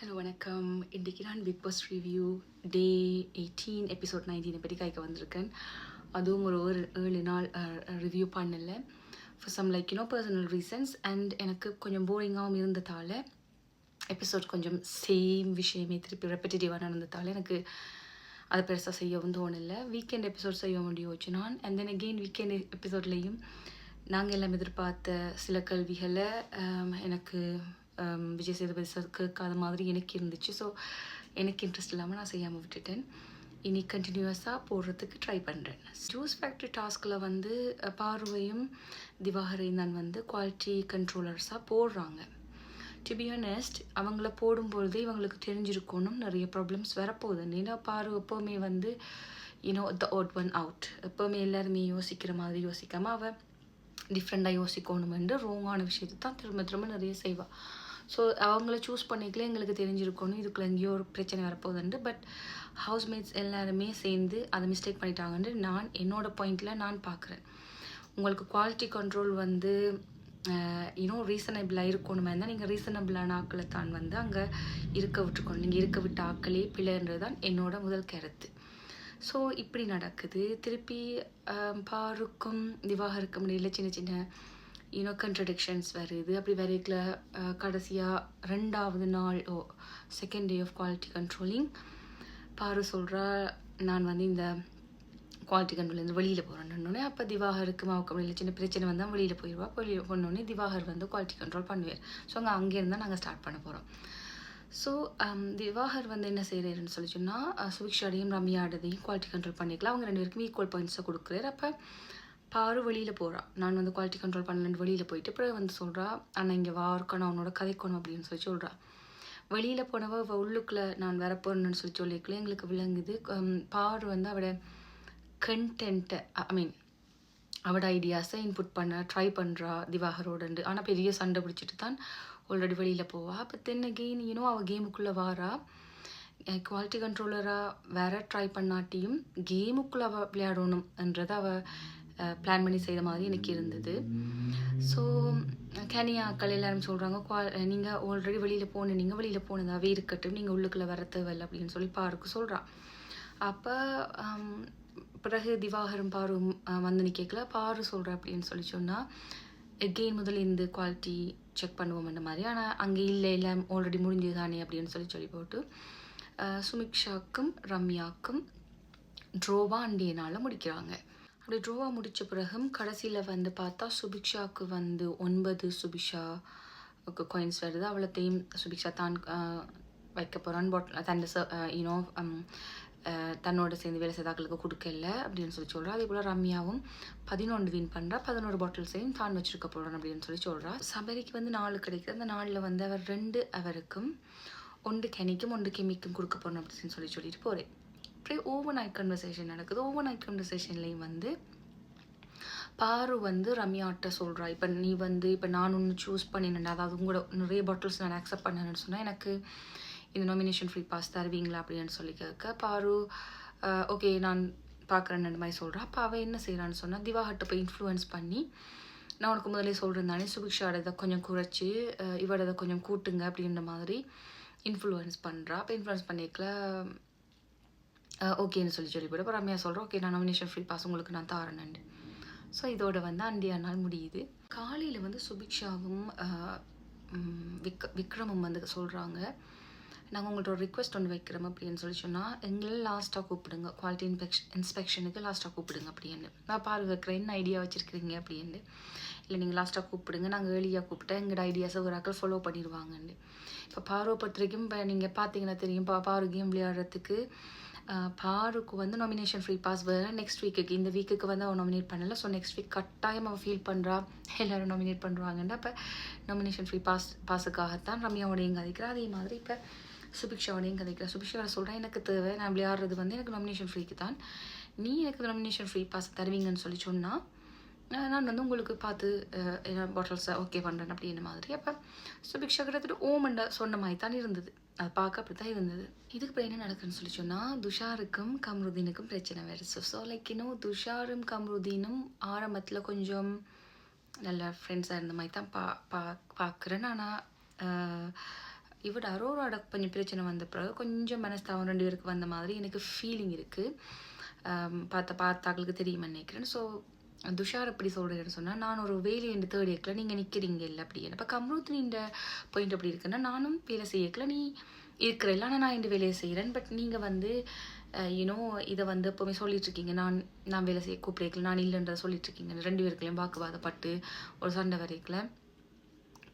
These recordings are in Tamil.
ஹலோ வணக்கம். இன்றைக்கி நான் Bigg Boss review day eighteen episode நைன்டீனை பற்றி கைக்க வந்திருக்கேன். அதுவும் ஒரு ஒரு ஏழு நாள் ரிவ்யூ பண்ணல. For some like you know personal reasons and எனக்கு கொஞ்சம் போரிங்காகவும் இருந்ததால் எபிசோட் கொஞ்சம் சேம் விஷயமே திருப்பி ரெப்படேட்டிவாக நடந்ததால் எனக்கு அதை பெருசாக செய்யவும் தோணலை. வீக்கெண்ட் எபிசோட் செய்ய முடியும் நான் அண்ட் தென் அகெயின் வீக்கெண்ட் எபிசோட்லேயும் நாங்கள் எல்லாம் எதிர்பார்த்த சில கல்விகளை எனக்கு Um, விஜய் சேதுபதி சார் கேட்காத மாதிரி எனக்கு இருந்துச்சு. ஸோ எனக்கு இன்ட்ரெஸ்ட் இல்லாமல் நான் செய்யாமல் விட்டுட்டேன். இனி கண்டினியூஸாக போடுறதுக்கு ட்ரை பண்ணுறேன் ஜூஸ் ஃபேக்ட்ரி டாஸ்கில் வந்து பார்வையும் திவாகரையும் தான் வந்து குவாலிட்டி கண்ட்ரோலர்ஸாக போடுறாங்க. டு பி ஆனஸ்ட் அவங்கள போடும்பொழுது இவங்களுக்கு தெரிஞ்சிருக்கணும் நிறைய ப்ராப்ளம்ஸ் வரப்போகுது. ஏன்னா பாரு எப்போவுமே வந்து you know the odd one out எப்போவுமே எல்லாருமே யோசிக்கிற மாதிரி யோசிக்காமல் அவள் டிஃப்ரெண்ட்டாக யோசிக்கணுமென்று ரோங்கான விஷயத்தை தான் திரும்ப திரும்ப நிறைய செய்வாள் ஸோ அவங்கள சூஸ் பண்ணிக்கல எங்களுக்கு தெரிஞ்சிருக்கணும் இதுக்குள்ள எங்கேயோ ஒரு பிரச்சனை வரப்போகுதுன்ட்டு பட் ஹவுஸ்மேட்ஸ் எல்லாருமே சேர்ந்து அதை மிஸ்டேக் பண்ணிட்டாங்கன்ட்டு நான் என்னோடய பாயிண்டில் நான் பார்க்குறேன் உங்களுக்கு குவாலிட்டி கண்ட்ரோல் வந்து இன்னும் ரீசனபிளாக இருக்கணுமே இருந்தால் நீங்கள் ரீசனபிளான ஆக்களை தான் வந்து அங்கே இருக்க விட்டுருக்கணும் நீங்கள் இருக்க விட்ட ஆக்களே பிள்ளைன்றது தான் என்னோட முதல் கருத்து. ஸோ இப்படி நடக்குது. திருப்பி பாருக்கும் திவாகருக்கும் இடையில சின்ன சின்ன யூனோ கன்ட்ரடிக்ஷன்ஸ் வருது. அப்படி வரைக்கல கடைசியாக ரெண்டாவது நாள் ஓ second day of quality controlling Paaru சொல்கிறா நான் வந்து இந்த குவாலிட்டி கண்ட்ரோல்லேருந்து வெளியில் போகிறேன்னு அப்போ திவாகருக்கு மாவுக்கு இல்லை சின்ன பிரச்சனை வந்தால் வெளியில் போயிடுவா வெளியில் போனோடனே திவாகர் வந்து குவாலிட்டி கண்ட்ரோல் பண்ணுவார். ஸோ அங்கே அங்கேருந்து தான் நாங்கள் ஸ்டார்ட் பண்ண போகிறோம் ஸோ திவாகர் வந்து என்ன செய்கிறாருன்னு சொல்லி சொன்னால் சுபிக்ஷாடையும் ரம்யாடையும் குவாலிட்டி கண்ட்ரோல் பண்ணிக்கலாம் அவங்க ரெண்டு பேருக்கும் ஈக்குவல் பாயிண்ட்ஸை கொடுக்குறாரு. அப்போ பாரு வெளியில் போகிறா நான் வந்து குவாலிட்டி கண்ட்ரோல் பண்ணலன்னு வெளியில் போயிட்டு அப்புறம் வந்து சொல்கிறா ஆனால் இங்கே வா இருக்கணும் அவனோட கதைக்கணும் அப்படின்னு சொல்லி சொல்கிறா வெளியில் போனவ அவ உள்ளுக்குள்ளே நான் வரப்போறேன்னு சொல்லி சொல்லியிருக்கல எங்களுக்கு விளங்குது. பாரு வந்து அவட கண்டென்ட்டை ஐ மீன் அவட ஐடியாஸை இன்புட் பண்ண ட்ரை பண்ணுறா திவாகரோடண்டு ஆனால் பெரிய சண்டை பிடிச்சிட்டு தான் ஆல்ரெடி வெளியில் போவா. அப்போ தென்ன கெயின் யூனோ அவள் கேமுக்குள்ளே வாரா குவாலிட்டி கண்ட்ரோலராக வேற ட்ரை பண்ணாட்டியும் கேமுக்குள்ளே அவள் விளையாடணும்ன்றதை அவள் பிளான் பண்ணி செய்த மாதிரி எனக்கு இருந்தது. ஸோ கனியாக்கள் எல்லாரும் சொல்கிறாங்க குவா நீங்கள் ஆல்ரெடி வெளியில் போன நீங்கள் வெளியில் போனதாகவே இருக்கட்டும் நீங்கள் உள்ளுக்குள்ளே வர தேவையில்ல அப்படின்னு சொல்லி பாருக்கு சொல்கிறான் அப்போ பிறகு திவாகரும் பாரு அஹ், வந்து நிற்கல பாரு சொல்கிற அப்படின்னு சொல்லி சொன்னால் எகெயின் முதல் இந்த குவாலிட்டி செக் பண்ணுவோம்ன்ற மாதிரி. ஆனால் அங்கே இல்லை எல்லாம் ஆல்ரெடி முடிஞ்சது தானே அப்படின்னு சொல்லி சொல்லி போட்டு சுமிக்ஷாக்கும் ரம்யாக்கும் ட்ரோவா அண்டியனால் முடிக்கிறாங்க. அப்படி ட்ரோவா முடித்த பிறகும் கடைசியில் வந்து பார்த்தா சுபிக்ஷாவுக்கு வந்து ஒன்பது சுபிக்ஷா காயின்ஸ் வருது. அவ்வளோத்தையும் சுபிக்ஷா தான் வைக்க போகிறான் பாட்டில் தன் யூனோ தன்னோட சேர்ந்து வேலை செய்தாக்களுக்கு கொடுக்கல அப்படின்னு சொல்லி சொல்கிறா அதே போல் ரம்யாவும் பதினொன்று வின் பண்ணுறா பதினோரு பாட்டில்ஸையும் தான் வச்சுருக்க போகிறான் அப்படின்னு சொல்லி சொல்கிறா சபரிக்கு வந்து நாலு கிடைக்குது. அந்த நாளில் வந்து அவர் ரெண்டு அவருக்கும் ஒன்று கெனிக்கும் ஒன்று கெமிக்கும் கொடுக்க போகிறோம் அப்படின்னு சொல்லி சொல்லிட்டு போகிறேன் அப்படியே ஓவர் நைட் கன்வர்சேஷன் நடக்குது. ஓவர் நைட் கன்வர்சேஷன்லேயும் வந்து பாரு வந்து ரம்யாட்ட சொல்கிறா இப்போ நீ வந்து இப்போ நான் ஒன்று சூஸ் பண்ணினேன் அதாவது உங்களோட நிறைய பாட்டில்ஸ் நான் அக்செப்ட் பண்ணேன்னு சொன்னால் எனக்கு இந்த நாமினேஷன் ஃப்ரீ பாஸ் தருவீங்களா? அப்படின்னு சொல்லி கேட்க பாரு ஓகே நான் பார்க்குறேன் மாதிரி சொல்கிறா அப்போ அவள் என்ன செய்கிறான்னு சொன்னால் திவாகட்ட போய் இன்ஃப்ளூயன்ஸ் பண்ணி நான் உனக்கு முதலே சொல்கிறேன் தானே சுபிக்ஷாட இதை கொஞ்சம் குறைச்சி இவட இதை கொஞ்சம் கூட்டுங்க அப்படின்ற மாதிரி இன்ஃப்ளூயன்ஸ் பண்ணுறா அப்போ இன்ஃப்ளூயன்ஸ் பண்ணிக்கல ஓகேன்னு சொல்லி சொல்லி போய்ட்டு அப்புறம் ரம்யா சொல்கிறோம் ஓகே நான் நாமினேஷன் ஃப்ரீ பாஸ் உங்களுக்கு நான் தாரேன்னு ஸோ இதோட வந்து அண்டியா நாள் முடியுது. காலையில் வந்து சுபிக்ஷாவும் விக் விக்ரமும் வந்து சொல்கிறாங்க நாங்கள் உங்கள்ட்ட ஒரு ரிக்வெஸ்ட் ஒன்று வைக்கிறோம் அப்படின்னு சொல்லி சொன்னால் எங்களை லாஸ்ட்டாக கூப்பிடுங்க. குவாலிட்டி இன்ஸ்பெக்ஷன் இன்ஸ்பெக்ஷனுக்கு லாஸ்ட்டாக கூப்பிடுங்க அப்படின்னு. நான் பாரு வைக்கிறேன் என்ன ஐடியா வச்சுருக்கிறீங்க? அப்படின்னு. இல்லை நீங்கள் லாஸ்ட்டாக கூப்பிடுங்க. நாங்கள் ஏர்லியாக கூப்பிட்டா எங்களோட ஐடியாஸை ஒரு ஆக்கள் ஃபாலோ பண்ணிடுவாங்கன்னு. இப்போ பார்வை பொறுத்த வரைக்கும் இப்போ நீங்கள் பார்த்தீங்கன்னா தெரியும் பா பாரு கேம் விளையாடுறதுக்கு பாருக்கு வந்து நாமினேஷன் ஃப்ரீ பாஸ் வேறு நெக்ஸ்ட் வீக்குக்கு இந்த வீக்குக்கு வந்து அவன் நாமினேட் பண்ணல. ஸோ நெக்ஸ்ட் வீக் கட்டாயம் அவன் ஃபீல் பண்ணுறா எல்லாரும் நாமினேட் பண்ணுறாங்கன்னு அப்போ நாமினேஷன் ஃப்ரீ பாஸ் பாஸுக்காகத்தான் ரம்யாவோடையும் கதைக்கிறா அதே மாதிரி இப்போ சுபிக்ஷாவோடையும் கதைக்கிறேன் சுபிக்ஷா சொல்கிறேன் எனக்கு தேவை. நான் விளையாடுறது வந்து எனக்கு நாமினேஷன் ஃப்ரீக்கு தான். நீ எனக்கு நாமினேஷன் ஃப்ரீ பாஸ் தருவீங்கன்னு சொல்லி சொன்னால் நான் வந்து உங்களுக்கு பார்த்து என்ன பாட்டில்ஸை ஓகே பண்ணுறேன் அப்படின்ற மாதிரி. அப்போ சுபிக்ஷா கிட்டத்தட்ட ஓமண்ட சொன்ன மாதிரி தான் இருந்தது. அது பார்க்க அப்படி தான் இருந்தது. இதுக்கு அப்புறம் என்ன நடக்குதுன்னு சொல்லி சொன்னால் துஷாருக்கும் கம்ருதீனுக்கும் பிரச்சனை வேறு. ஸோ ஸோ லைக் இன்னும் துஷாரும் கம்ருதீனும் ஆரம்பத்தில் கொஞ்சம் நல்ல ஃப்ரெண்ட்ஸாக இருந்த மாதிரி தான் பா பா பார்க்குறேன் ஆனால் இவட அரோராட கொஞ்சம் பிரச்சனை வந்த பிறகு கொஞ்சம் மனஸ்தாபம் ரெண்டு பேருக்கு வந்த மாதிரி எனக்கு ஃபீலிங் இருக்குது பார்த்த பார்த்தாக்களுக்கு தெரியுமா நினைக்கிறேன். ஸோ துஷார் எப்படி சொல்கிறேன்னு சொன்னால் நான் ஒரு வேலை என்று தேர்ட் இயர்க்கில் நீங்கள் நிற்கிறீங்க இல்லை அப்படின்னு இப்போ கம்ருத்தினின்ற பாயிண்ட் அப்படி இருக்குன்னா நானும் வேலை செய்யக்கல நீ இருக்கிற இல்லை ஆனால் நான் இந்த வேலையை செய்கிறேன் பட் நீங்கள் வந்து யூனோ இதை வந்து எப்போவுமே சொல்லிட்டுருக்கீங்க நான் நான் வேலை செய்ய கூப்பிடக்கல நான் இல்லைன்றதை சொல்லிட்டுருக்கீங்க ரெண்டு பேருக்குலையும் வாக்குவாதப்பட்டு ஒரு சண்டை வரைக்கல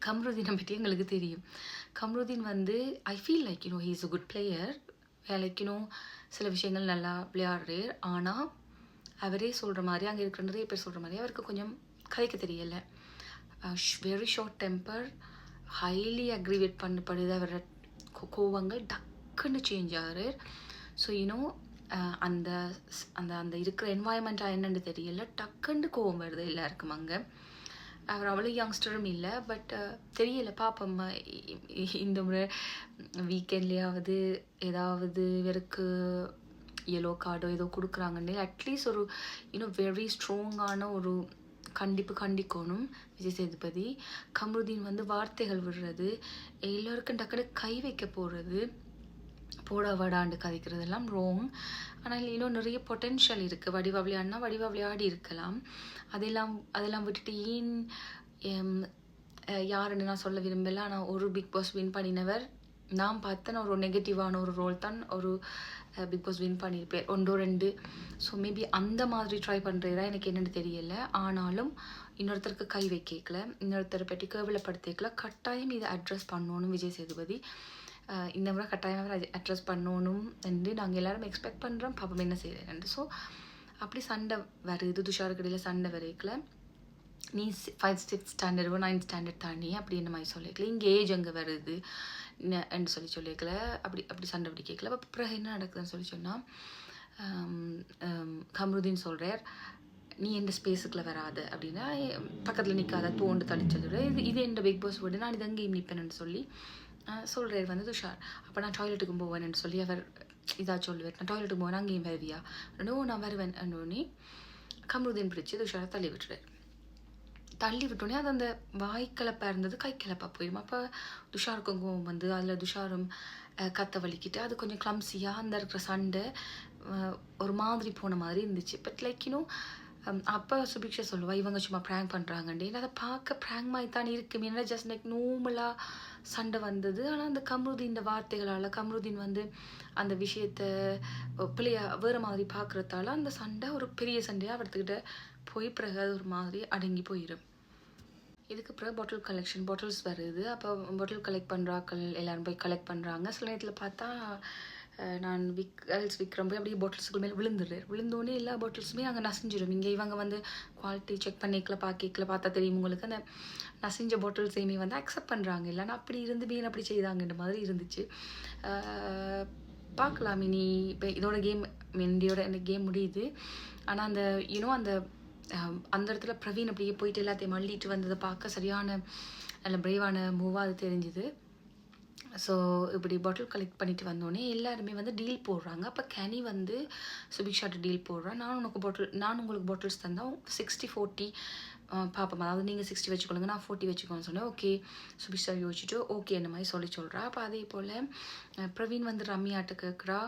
கம்ருதீனை பற்றி எங்களுக்கு தெரியும். கம்ருதீன் வந்து I feel like you know he is a good player வேலைக்கினும் சில விஷயங்கள் நல்லா விளையாடுறார். ஆனால் அவரே சொல்கிற மாதிரி அங்கே இருக்கிற நிறைய பேர் சொல்கிற மாதிரி அவருக்கு கொஞ்சம் கதைக்க தெரியலை. Very short temper highly aggravate பண்ணப்படுது அவரோட கோ- கோவங்கள் டக்குன்னு சேஞ்ச் ஆகிறார் ஸோ யூனோ அந்த அந்த அந்த இருக்கிற என்வாயன்மெண்ட்டாக என்னென்னு தெரியல. டக்குன்னு கோவம் வருது எல்லாருக்கும் அங்கே. அவர் அவ்வளோ யங்ஸ்டரும் இல்லை பட் தெரியல. பார்ப்போம் இந்த முறை வீக்கெண்ட்லேயாவது ஏதாவது இவருக்கு எல்லோ கார்டோ ஏதோ கொடுக்குறாங்கன்னு. அட்லீஸ்ட் ஒரு இன்னும் வெரி ஸ்ட்ராங்கான ஒரு கண்டிப்பு கண்டிக்கணும் விஜய் சேதுபதி. கமருதீன் வந்து வார்த்தைகள் விடுறது எல்லோருக்கும் டக்குனு கை வைக்க போகிறது போட வடாண்டு கதைக்கிறதெல்லாம் ரோங் ஆனால் இன்னும் நிறைய பொட்டென்ஷியல் இருக்குது வடிவா விளையாடினா வடிவா விளையாடி இருக்கலாம். அதெல்லாம் அதெல்லாம் விட்டுட்டு ஏன் யாருன்னு நான் சொல்ல விரும்பல. ஆனால் ஒரு பிக் பாஸ் வின் பண்ணினவர் நான் பார்த்தேன் ஒரு நெகட்டிவான ஒரு ரோல் தான் ஒரு பிக் பாஸ் வின் பண்ணியிருப்பேன். ஒன்றோ ரெண்டு. ஸோ மேபி அந்த மாதிரி ட்ரை பண்ணுறதா எனக்கு என்னென்னு தெரியல. ஆனாலும் இன்னொருத்தருக்கு கை வைக்கல இன்னொருத்தரை பற்றி கேவலப்படுத்திக்கல கட்டாயம் இதை அட்ரஸ் பண்ணணும் விஜய் சேதுபதி. இந்த முறை கட்டாயமாக அட்ரஸ் பண்ணணும் என்று நாங்கள் எல்லாரும் எக்ஸ்பெக்ட் பண்ணுறோம் பாப்பம் என்ன செய்கிறேன் ஸோ அப்படி சண்டை வருது துஷாருக்கு இடையில சண்டை வரைக்கல. நீ ஃபைவ் சிக்ஸ் ஸ்டாண்டர்டோ நைன்த் ஸ்டாண்டர்ட் தாண்டி அப்படின்ற மாதிரி சொல்லிக்கல இங்கே ஏஜ் அங்கே வருது? என்று சொல்லி சொல்லியிருக்கல அப்படி அப்படி சண்டை அப்படி கேட்கல. அப்போ பிறகு என்ன நடக்குதுன்னு சொல்லி சொன்னால் கம்ருதீன் சொல்கிறார் நீ எந்த ஸ்பேஸுக்குள்ள வராத? அப்படின்னா பக்கத்தில் நிற்காத தோண்டு தடிச்சதோட இது இது எந்த பிக் பாஸ் வீடு நான் இது அங்கேயும் நிற்பேன்னு சொல்லி சொல்கிறார் வந்து துஷார். அப்போ நான் டாய்லெட்டுக்கு போவேன்னு சொல்லி அவர் இதாக சொல்லுவார். நான் டாய்லெட்டுக்கு போவேன் அங்கேயும் வருவியா? நோ நான் வருவேன். அன்னோடனே கம்ருதீன் பிடிச்சி துஷாரை தள்ளி விட்டுறாரு தள்ளி விட்டோடனே அது அந்த வாய்க்கிழப்பாக இருந்தது கைக்கிழப்பாக போயிடும். அப்போ துஷாருக்கும் கோவம் வந்து அதில் துஷாரும் கத்தை கத்த வலிக்கிட்டு அது கொஞ்சம் கிளம்சியாக அந்த இருக்கிற சண்டை ஒரு மாதிரி போன மாதிரி இருந்துச்சு. பட் லைக் இன்னும் அப்போ சுபிக்ஷா சொல்லுவா இவங்க சும்மா ப்ராங்க் பண்ணுறாங்கண்டே அதை பார்க்க ப்ராங்க் மாதிரி தான் இருக்குமே என்ன ஜஸ்ட் லைக் நார்மலாக சண்டை வந்தது. ஆனால் அந்த கம்ருதீன் வார்த்தைகளால் கம்ருதீன் வந்து அந்த விஷயத்த பிள்ளைய வேறு மாதிரி பார்க்குறதால அந்த சண்டை ஒரு பெரிய சண்டையாக அவர்த்துக்கிட்ட போய் பிறகு ஒரு மாதிரி அடங்கி போயிடும் இதுக்கு பிறகு பாட்டில் கலெக்ஷன் பாட்டில்ஸ் வருது. அப்போ பாட்டில் கலெக்ட் பண்ணுறாக்கள் எல்லோரும் போய் கலெக்ட் பண்ணுறாங்க சில நேரத்தில் பார்த்தா நான் விக் கேர்ள்ஸ் விற்கிறோம் போய் அப்படியே பாட்டில்ஸுக்கு மேலே விழுந்துடுறேன். விழுந்தோடனே எல்லா பாட்டில்ஸுமே அங்கே நசிஞ்சிடும் இங்கே இவங்க வந்து குவாலிட்டி செக் பண்ணிக்கல பார்க்கல பார்த்தா தெரியும் உங்களுக்கு. அந்த நசிஞ்ச பாட்டில்ஸையுமே வந்து அக்செப்ட் பண்ணுறாங்க இல்லைன்னா அப்படி இருந்து மீன் அப்படி செய்தாங்கன்ற மாதிரி இருந்துச்சு. பார்க்கலாம். இனி இப்போ இதோட கேம் இந்தியோட இந்த கேம் முடியுது. ஆனால் அந்த யூனோ அந்த அந்த இடத்துல பிரவீன் அப்படியே போயிட்டு எல்லாத்தையும் மல்லிட்டு வந்ததை பார்க்க சரியான நல்ல பிரேவான மூவாக அது தெரிஞ்சுது. ஸோ இப்படி பாட்டில் கலெக்ட் பண்ணிட்டு வந்தோடனே எல்லாருமே வந்து டீல் போடுறாங்க. அப்போ கனி வந்து சுபிக்ஷாட்ட டீல் போடுறேன் நான் உனக்கு பாட்டில் நான் உங்களுக்கு பாட்டில்ஸ் தந்தோம் சிக்ஸ்டி ஃபோர்ட்டி பார்ப்போம் அதாவது நீங்கள் சிக்ஸ்டி வச்சுக்கொள்ளுங்க நான் ஃபோர்ட்டி வச்சுக்கோன்னு சொன்னேன். ஓகே சுபிக்ஷா யோசிச்சுட்டு ஓகே அந்த மாதிரி சொல்லி சொல்கிறா அப்போ அதே போல் பிரவீன் வந்து ரம்யாட்ட கேட்குறா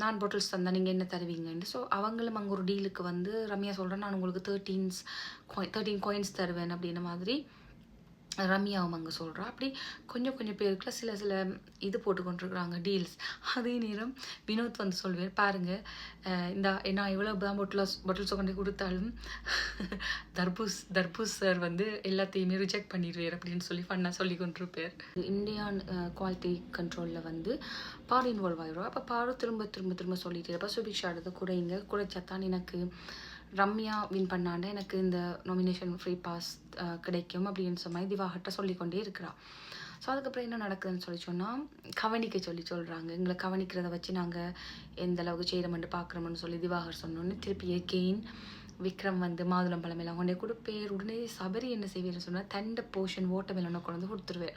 நான் பாட்டில்ஸ் தந்தால் நீங்கள் என்ன தருவீங்கன்னு. ஸோ அவங்களும் அங்கே ஒரு டீலுக்கு வந்து ரம்யா சொல்கிறேன் நான் உங்களுக்கு தேர்ட்டீன்ஸ் தேர்ட்டீன் காயின்ஸ் தருவேன் அப்படின்ன மாதிரி. ரம்யாவும் அங்கே சொல்கிறா அப்படி கொஞ்சம் கொஞ்சம் பேருக்குலாம் சில சில இது போட்டு கொண்டிருக்கிறாங்க டீல்ஸ் அதே நேரம் வினோத் வந்து சொல்வேன் பாருங்கள் இந்த நான் எவ்வளோ தான் பொட்டில்ஸ் பொட்டில்ஸை கொண்டு கொடுத்தாலும் தர்பூஸ் தர்பூஸ் சார் வந்து எல்லாத்தையுமே ரிஜெக்ட் பண்ணிடுவார் அப்படின்னு சொல்லி ஃபன்னாக சொல்லி கொண்டிருப்பார் இந்தியான் குவாலிட்டி கண்ட்ரோலில் வந்து பாரு இன்வால்வ் ஆகிடும் அப்போ பாரு திரும்ப திரும்ப திரும்ப சொல்லிட்டு இருப்பா. சுபிக்ஷா எடுத்து குறைங்க குறைச்சாத்தான் எனக்கு ரம்யா வின் பண்ணாண்ட எனக்கு இந்த நாமினேஷன் ஃப்ரீ பாஸ் கிடைக்கும் அப்படின்னு சொன்ன மாதிரி சொல்லிக்கொண்டே இருக்கிறா. ஸோ அதுக்கப்புறம் என்ன நடக்குதுன்னு சொல்லி சொன்னால் கவனிக்க சொல்லி சொல்கிறாங்க எங்களை கவனிக்கிறத வச்சு நாங்கள் எந்த அளவுக்கு செய்கிறோம்னு பார்க்குறோம்னு சொல்லி திவாகர் சொன்னோன்னே திருப்பி கெயின் விக்ரம் வந்து மாதுளம்பழம் எல்லாம் கொண்டே கொடுப்பேர் உடனே சபரி என்ன செய்வேன்னு சொன்னால் தண்ட போர்ஷன் ஓட்டமெல்லாம் கொண்டு வந்து கொடுத்துருவேன்.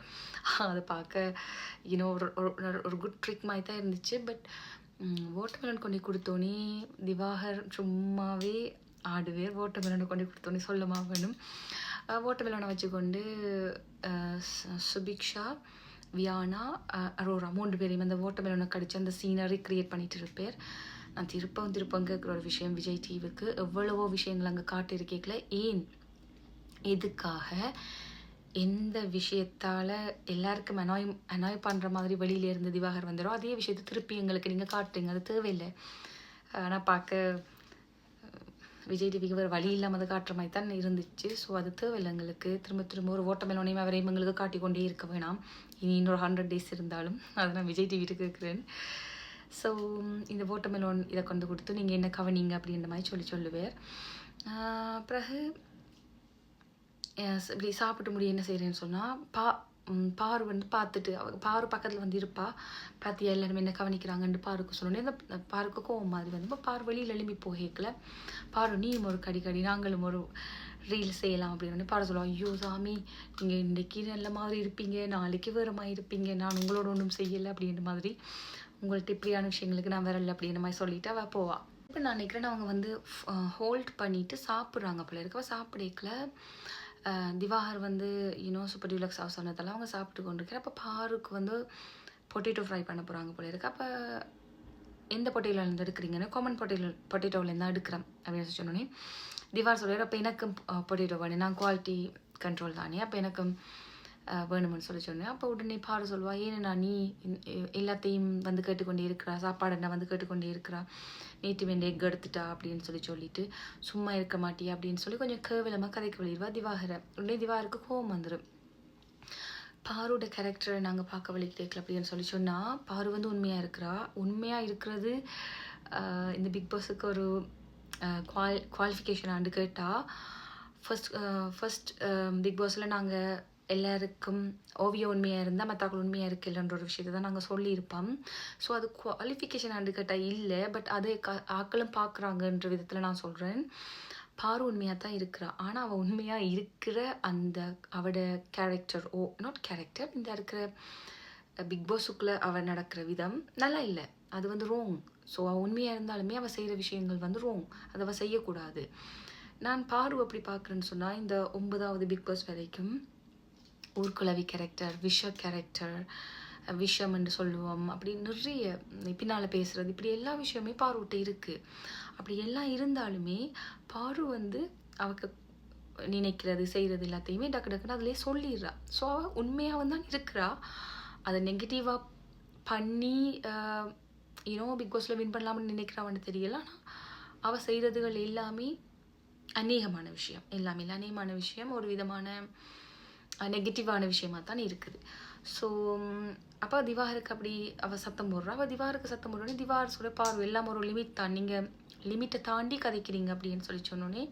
அதை பார்க்க யூனோ ஒரு ஒரு- ஒரு குட் ட்ரிக் மாதிரி தான் இருந்துச்சு. பட் ஓட்டமெலன் கொண்டு கொடுத்தோன்னே திவாகர் சும்மாவே ஆடுவேர் ஓட்டமெலனை கொண்டு கொடுத்தோன்னே சொல்லமா வேணும் ஓட்டமெலனை வச்சுக்கொண்டு சுபிக்ஷா வியானா அரோரா மூன்று பேரையும் அந்த ஓட்டமெலனை கடிச்சு அந்த சீனரி கிரியேட் பண்ணிட்டு இருப்பேர். நான் திருப்பம் திருப்பம் கேட்குற ஒரு விஷயம் விஜய் டிவிக்கு எவ்வளவோ விஷயங்கள் அங்கே காட்டியிருக்கேக்கல. ஏன்? எதுக்காக? எந்த விஷயத்தால் எல்லாருக்கும் அனாய் அனாய் பண்ணுற மாதிரி வெளியில இருந்து திவாகர் வந்துடும் அதே விஷயத்தை திருப்பி எங்களுக்கு நீங்கள் காட்டுறீங்க. அது தேவையில்லை. ஆனால் பார்க்க விஜய் டிவிக்கு வேறு வழி இல்லாமல் காட்டுற மாதிரி தான் இருந்துச்சு. ஸோ அது தேவையில்லை எங்களுக்கு. திரும்ப திரும்ப ஒரு ஓட்டமேலோனையும் அவரையும் எங்களுக்கு காட்டிக்கொண்டே இருக்க வேணாம். இனி இன்னொரு ஹண்ட்ரட் டேஸ் இருந்தாலும் அதை நான் விஜய் டிவிட்டு கேட்குறேன். ஸோ இந்த ஓட்டமெலோன் இதை கொண்டு கொடுத்து நீங்கள் என்ன கவனிங்க அப்படின்ற மாதிரி சொல்லி சொல்லுவேர் பிறகு இப்படி சாப்பிட்டு முடிய என்ன செய்கிறேன்னு சொன்னால் பா பாரு வந்து பார்த்துட்டு அவ பாரு பக்கத்தில் வந்து இருப்பா. பார்த்தியா எல்லாருமே என்ன கவனிக்கிறாங்கன்னு பாருக்கு சொன்னோன்னே இந்த பாருக்கு கோவம் மாதிரி வந்து பார் வெளியில் எழும்பி போகேக்கல பாரு நீயும் ஒரு கடி கடி நாங்களும் ஒரு ரீல் செய்யலாம் அப்படின்னு பாரு சொல்லுவோம் ஐயோ சாமி நீங்கள் இன்றைக்கி நல்ல மாதிரி இருப்பீங்க நாளைக்கு வேறு மாதிரி இருப்பீங்க நான் உங்களோட ஒன்றும் செய்யலை அப்படின்ற மாதிரி உங்கள்கிட்ட இப்படியான விஷயங்களுக்கு நான் வரல அப்படின்ற மாதிரி சொல்லிட்டு அவள் போவா. இப்போ நான் நினைக்கிறேன் அவங்க வந்து ஹோல்ட் பண்ணிட்டு சாப்பிட்றாங்க போல இருக்கவ சாப்பிடக்கல. திவாகர் வந்து யூனோ சூப்பர் டியூலக்ஸ் ஹவுஸ் சொன்னதெல்லாம் அவங்க சாப்பிட்டு கொண்டிருக்கிற அப்போ பாருக்கு வந்து பொட்டேட்டோ ஃப்ரை பண்ண போகிறாங்க போல இருக்கு. அப்போ எந்த பொட்டேட்டோலேருந்து எடுக்கிறீங்கன்னு காமன் பொட்டேட்டோ பொட்டேட்டோலேருந்து தான் எடுக்கிறேன் அப்படின்னு சொல்லி சொன்னோன்னே திவார் சொல்லிடுற அப்போ எனக்கும் பொட்டேட்டோ வேணும். நான் குவாலிட்டி கண்ட்ரோல் தானே. அப்போ எனக்கும் வேணும்னு சொல்லி சொன்னேன். அப்போ உடனே பாரு சொல்லுவா ஏன்னா நீ எல்லாத்தையும் வந்து கேட்டுக்கொண்டே இருக்கிறா. சாப்பாடு என்ன வந்து கேட்டுக்கொண்டே இருக்கிறா. நேற்று வேண்டிய கெடுத்துட்டா எடுத்துட்டா அப்படின்னு சொல்லி சொல்லிட்டு சும்மா இருக்க மாட்டியா அப்படின்னு சொல்லி கொஞ்சம் கேவலமாக கதைக்கு வெளியிடுவா திவாகரை. உடனே திவாகருக்கு கோவம் வந்துடும் பாரோட கேரக்டரை நாங்கள் பார்க்க வழிக்கிட்டேக்கல அப்படின்னு சொல்லி சொன்னால் பாரு வந்து உண்மையாக இருக்கிறா? உண்மையாக இருக்கிறது இந்த பிக் பாஸுக்கு ஒரு குவால் குவாலிஃபிகேஷன் ஆண்டு கேட்டால் ஃபர்ஸ்ட் ஃபஸ்ட் பிக் பாஸில் நாங்கள் எல்லாருக்கும் ஓவியம் உண்மையாக இருந்தால் மற்றாக்கள் உண்மையாக இருக்கலன்ற ஒரு விஷயத்தை தான் நாங்கள் சொல்லியிருப்போம். ஸோ அது குவாலிஃபிகேஷன் ஆண்டு இல்லை பட் அதை க ஆக்களும் பார்க்குறாங்கன்ற விதத்தில் நான் சொல்கிறேன் பாரு உண்மையாக தான் இருக்கிறா. ஆனால் அவள் உண்மையாக இருக்கிற அந்த அவட கேரக்டர் ஓ நாட் கேரக்டர் இந்த இருக்கிற பிக் பாஸுக்குள்ளே அவள் நடக்கிற விதம் நல்லா இல்லை. அது வந்து ரோங் ஸோ அவள் உண்மையாக இருந்தாலுமே அவள் செய்கிற விஷயங்கள் வந்து ரோங் அதை அவள் செய்யக்கூடாது. நான் பாரு அப்படி பார்க்குறேன்னு சொன்னால் இந்த ஒன்பதாவது பிக் பாஸ் வரைக்கும் ஊர்குலவி கேரக்டர் விஷ கேரக்டர் விஷம் என்று சொல்லுவோம். அப்படி நிறைய பின்னால் பேசுகிறது இப்படி எல்லா விஷயமே பாருகிட்ட இருக்குது அப்படி எல்லாம் இருந்தாலுமே பாரு வந்து அவக்கு நினைக்கிறது செய்கிறது எல்லாத்தையுமே டக்கு டக்குன்னு அதிலே சொல்லிடுறா. ஸோ அவள் உண்மையாக தான் இருக்கிறா. அதை நெகட்டிவாக பண்ணி யூனோ பிக் பாஸில் வின் பண்ணலாம்னு நினைக்கிறான்னு தெரியல. ஆனால் அவள் செய்கிறதுகள் எல்லாமே அநேகமான விஷயம். எல்லாமே இல்லை அநேகமான விஷயம். ஒரு விதமான நெகட்டிவான விஷயமாக தான் இருக்குது. ஸோ அப்போ திவாகருக்கு அப்படி அவள் சத்தம் போடுறா. அவள் திவாகருக்கு சத்தம் போடுறோன்னே திவாகர் சொல்ல பார்வை எல்லாம் ஒரு லிமிட் தான். நீங்கள் லிமிட்டை தாண்டி கதைக்கிறீங்க அப்படின்னு சொல்லி சொன்னோன்னே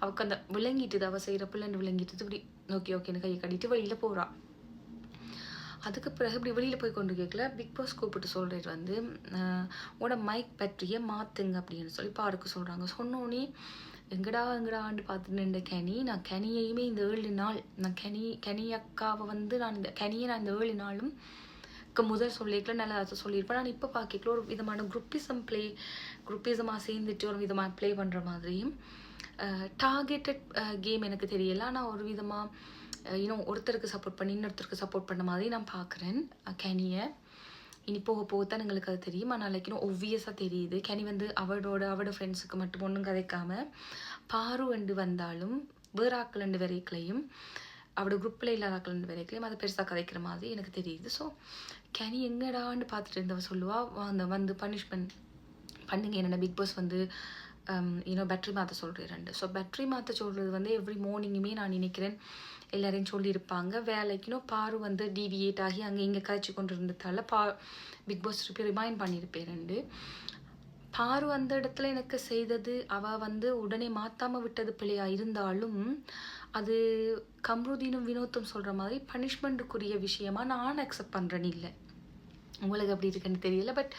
அவளுக்கு அந்த விளங்கிட்டுது அவள் செய்கிற பிள்ளைன்னு விளங்கிட்டுது. இப்படி ஓகே ஓகேன்னு கையை கட்டிட்டு வெளியில் போகிறா அதுக்கு பிறகு இப்படி வெளியில் போய் கொண்டு கேட்கல பிக் பாஸ் கூப்பிட்டு சொல்கிறது வந்து உன்னோட மைக் பேட்டரியை மாற்றுங்க அப்படின்னு சொல்லி பாருக்கு சொல்கிறாங்க சொன்னோன்னே எங்கடா எங்கடான்னு பார்த்துட்டு நின்ற கனி. நான் கனியையுமே இந்த ஏழு நாள் நான் கனி கனி அக்காவை வந்து நான் இந்த கனியை நான் இந்த ஏழு நாளும் முதல் சொல்லிக்கல நல்லா சொல்லியிருப்பேன். நான் இப்போ பார்க்கல ஒரு விதமான குரூப்பிசம் ப்ளே குரூப்பிசமாக சேர்ந்துட்டு ஒரு விதமாக ப்ளே பண்ணுற மாதிரியும் டார்கெட்டட் கேம் எனக்கு தெரியல. ஆனால் ஒரு விதமாக இன்னும் ஒருத்தருக்கு சப்போர்ட் பண்ணி இன்னொருத்தருக்கு சப்போர்ட் பண்ண மாதிரி நான் பார்க்குறேன் கனியை. இனி போக போக தான் எங்களுக்கு அது தெரியும். ஆனால் லைக் ஒவ்வியஸாக தெரியுது. கனி வந்து அவளோட அவளோட ஃப்ரெண்ட்ஸுக்கு மட்டும் ஒன்றும் கதைக்காமல் பாரு வண்டு வந்தாலும் வேறாக்கள் ரெண்டு வரைக்கலையும் அவட குரூப்பில் இல்லாத ஆக்கள் ரெண்டு வரைக்கலையும் அதை பெருசாக கதைக்கிற மாதிரி எனக்கு தெரியுது. ஸோ கனி எங்கடான்னு பார்த்துட்டு இருந்தவ சொல்லுவா அந்த வந்து பனிஷ்மெண்ட் பண்ணுங்க. என்னென்ன பிக் பாஸ் வந்து um, இன்னும் பேட்ரி மாற்ற சொல்கிறேன் ரெண்டு ஸோ பேட்ரி மாற்ற சொல்கிறது வந்து எவ்ரி மார்னிங்குமே நான் நினைக்கிறேன் எல்லாரையும் சொல்லியிருப்பாங்க. வேலைக்குன்னு பாரு வந்து டிவியேட் ஆகி அங்கே இங்கே கழிச்சு கொண்டு இருந்ததால பா பிக் பாஸ் திருப்பி ரிமைண்ட் பண்ணியிருப்பேன் ரெண்டு. பாரு அந்த இடத்துல எனக்கு செய்தது அவள் வந்து உடனே மாற்றாமல் விட்டது பிள்ளையா இருந்தாலும் அது கம்ருதீனும் வினோத்தும் சொல்கிற மாதிரி பனிஷ்மெண்ட்டுக்குரிய விஷயமா நான் அக்செப்ட் பண்ணுறேன்னு இல்லை. உங்களுக்கு அப்படி இருக்குன்னு தெரியல பட்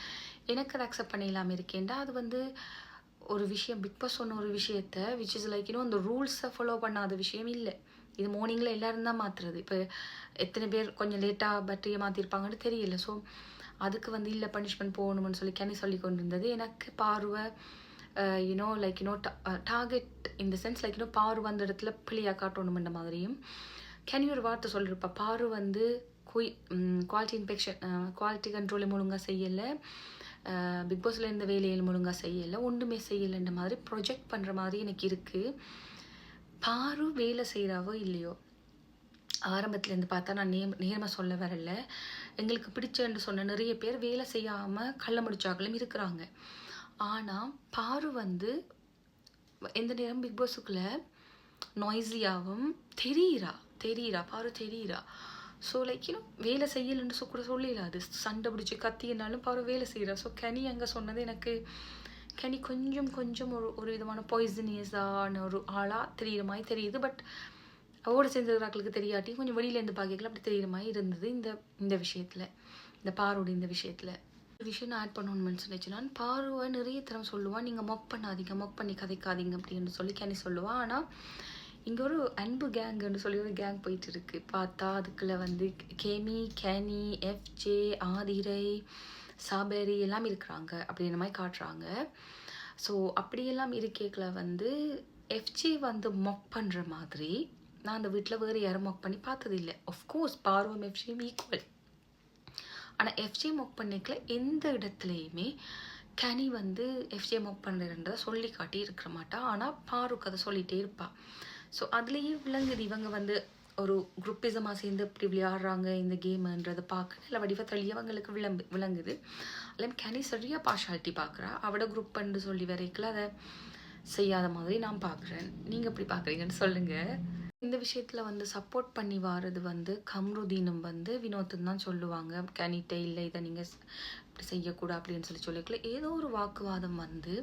எனக்கு அதை அக்செப்ட் பண்ணிடலாம இருக்கேன்டா. அது வந்து ஒரு விஷயம் பிக் பாஸ் சொன்ன ஒரு விஷயத்த விச் இஸ் லைக் இன்னும் அந்த ரூல்ஸை ஃபாலோ பண்ணாத விஷயம் இல்லை. இது மார்னிங்கில் எல்லோரும் தான் மாற்றுறது இப்போ எத்தனை பேர் கொஞ்சம் லேட்டாக பேட்டரியை மாற்றிருப்பாங்கன்னு தெரியல. ஸோ அதுக்கு வந்து இல்லை பனிஷ்மெண்ட் போகணும்னு சொல்லி கனி சொல்லி கொண்டு இருந்தது எனக்கு பார்வை you know like you know target இந்த sense like you know Paaru அந்த இடத்துல பிள்ளையாக காட்டணுமென்ற மாதிரியும் கனி ஒரு வார்த்தை சொல்லியிருப்பா பாரு வந்து குய் குவாலிட்டி இன்ஃபெக்ஷன் குவாலிட்டி கண்ட்ரோலும் ஒழுங்காக செய்யலை. பிக் பாஸில் இருந்த வேலையில் ஒழுங்காக செய்யலை. ஒன்றுமே செய்யலைன்ற மாதிரி ப்ரொஜெக்ட் பண்ணுற மாதிரி எனக்கு இருக்குது பாரு வேலை செய்கிறாவோ இல்லையோ? ஆரம்பத்துலேருந்து பார்த்தா நான் நேம் நேர்மை சொல்ல வரல. எங்களுக்கு பிடிச்சன்னு சொன்ன நிறைய பேர் வேலை செய்யாமல் கள்ள முடிச்சாக்களும் இருக்கிறாங்க. ஆனால் பாரு வந்து எந்த நேரம் பிக் பாஸுக்குள்ளே நாய்ஸியாகவும் தெரியிறா தெரியிறா பாரு தெரியிறா. ஸோ லைக் யூனோ வேலை செய்யலைன்னு சொ கூட சொல்லிடாது சண்டை பிடிச்சி கத்தினாலும் பாரு வேலை செய்கிறா ஸோ கனி அங்கே சொன்னது எனக்கு கனி கொஞ்சம் கொஞ்சம் ஒரு ஒரு விதமான பாய்சனியஸான ஒரு ஆளாக தெரிகிற மாதிரி தெரியுது பட் அவரோட சேர்ந்துருக்கிறாக்களுக்கு தெரியாட்டி கொஞ்சம் வெளியிலேருந்து பார்க்கல அப்படி தெரிகிற மாதிரி இருந்தது இந்த இந்த விஷயத்தில் இந்த பாரோட இந்த விஷயத்தில் விஷயம் நான் ஆட் பண்ணணும்னு சொல்லிச்சுன்னா பாருவை நிறைய தரம் சொல்லுவான் நீங்கள் மொக் பண்ணாதீங்க மொக் பண்ணி கதைக்காதீங்க அப்படின்னு சொல்லி கனி சொல்லுவான் ஆனால் இங்கே ஒரு அன்பு கேங்குன்னு சொல்லி ஒரு கேங் போயிட்டு இருக்கு பார்த்தா அதுக்குள்ளே வந்து கேமி கேனி எஃப்ஜே ஆதிரை சாபேரி எல்லாம் இருக்கிறாங்க அப்படின்ற மாதிரி காட்டுறாங்க. ஸோ அப்படியெல்லாம் இருக்கேக்கில் வந்து எஃப்ஜி வந்து மொக் பண்ணுற மாதிரி. நான் அந்த வீட்டில் வேறு யாரும் மொக் பண்ணி பார்த்ததில்லை. ஆஃப்கோர்ஸ் பார்வம் எஃப்ஜியும் ஈக்குவல் ஆனால் எஃப்ஜி மொக் பண்ணிக்கல எந்த இடத்துலையுமே கனி வந்து எஃப்ஜே மொக் பண்ணுறன்றதை சொல்லி காட்டி இருக்கிற மாட்டா. ஆனால் பாருக்கு அதை சொல்லிகிட்டே இருப்பாள் ஸோ அதுலேயே விளங்குது இவங்க வந்து ஒரு குரூப்பிசமாக சேர்ந்து இப்படி விளையாடுறாங்க இந்த கேமுன்றதை பார்க்க நல்ல வடிவத்தளியே அவங்களுக்கு விளம்பு விளங்குது. அதில் கேனி சரியாக பார்ஷாலிட்டி பார்க்குறா. அவட குரூப்னு சொல்லி வரைக்கல அதை செய்யாத மாதிரி நான் பார்க்குறேன். நீங்கள் எப்படி பார்க்குறீங்கன்னு சொல்லுங்கள் இந்த விஷயத்தில் வந்து சப்போர்ட் பண்ணி வாரது வந்து கம்ருதீனம் வந்து வினோத்துன்னு தான் சொல்லுவாங்க. கனிட்ட இல்லை இதை நீங்கள் இப்படி செய்யக்கூடாது அப்படின்னு சொல்லி சொல்லிக்கல ஏதோ ஒரு வாக்குவாதம் வந்து